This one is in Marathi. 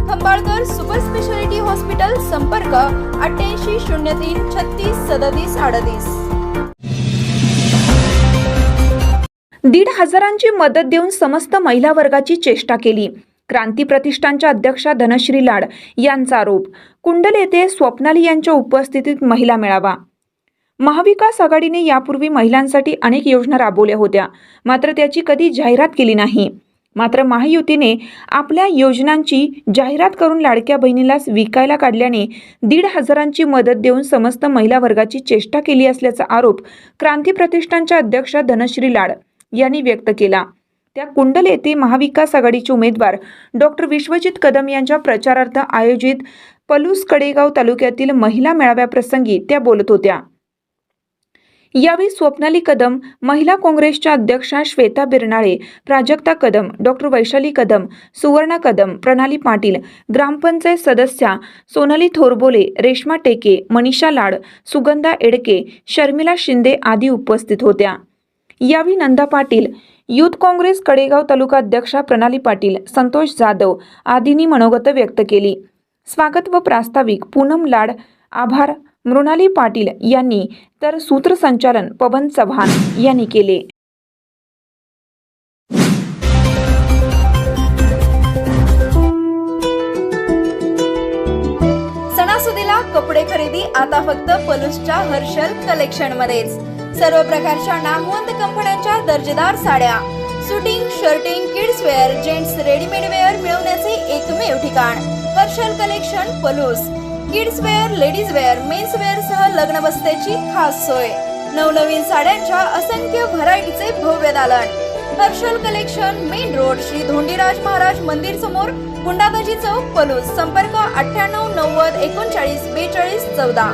खंबाळकर सुपर स्पेशालिटी हॉस्पिटल संपर्क अठ्ठ्याऐंशी शून्य तीन छत्तीस सदतीस अडतीस. दीड हजारांची मदत देऊन समस्त महिला वर्गाची चेष्टा केली. क्रांती प्रतिष्ठानच्या अध्यक्षा धनश्री लाड यांचा आरोप. कुंडल येथे स्वप्नाली यांच्या उपस्थितीत महिला मेळावा. महाविकास आघाडीने यापूर्वी महिलांसाठी अनेक योजना राबवल्या होत्या. मात्र त्याची कधी जाहिरात केली नाही. मात्र महायुतीने आपल्या योजनांची जाहिरात करून लाडक्या बहिणीला विकायला काढल्याने दीड हजारांची मदत देऊन समस्त महिला वर्गाची चेष्टा केली असल्याचा आरोप क्रांती प्रतिष्ठानच्या अध्यक्षा धनश्री लाड यांनी व्यक्त केला. त्या कुंडल येथे महाविकास आघाडीचे उमेदवार डॉक्टर विश्वजित कदम यांच्या प्रचारार्थ आयोजित पलूस कडेगाव तालुक्यातील महिला मेळाव्याप्रसंगी त्या बोलत होत्या. यावेळी स्वप्नाली कदम महिला काँग्रेसच्या अध्यक्षा श्वेता बिरनाळे प्राजक्ता कदम डॉक्टर वैशाली कदम सुवर्णा कदम प्रणाली पाटील ग्रामपंचायत सदस्या सोनाली थोरबोले रेश्मा टेके मनीषा लाड सुगंधा एडके शर्मिला शिंदे आदी उपस्थित होत्या. यावेळी नंदा पाटील युथ काँग्रेस कडेगाव तालुका अध्यक्षा प्रणाली पाटील संतोष जाधव आदींनी मनोगत व्यक्त केली. स्वागत व प्रास्ताविक पूनम लाड आभार. मृणाली पाटील यांनी तर सूत्रसंचालन पवन चव्हाण यांनी केले. सणासुदीला कपडे खरेदी आता फक्त पलूसच्या हर्षल कलेक्शन मध्येच. सर्व प्रकारच्या नामवंत कंपन्यांच्या दर्जेदार साड्या. Suiting shirting kids wear gents readymade wear मिळवण्याचे एकमेव ठिकाण. Harshal collection Palus. Kids wear ladies wear men's wear सह लग्न बसण्याची खास सोय. नवनवीन साड्यांच्या असंख्य व्हरायटीचे भव्य दालन. Harshal collection main road Shri Dhondiraj Maharaj मंदिर समोर गुंडागजी चौक पलूस संपर्क अठ्ठ्याण्णव नव्वद एकोणचाळीस बेचाळीस चौदा.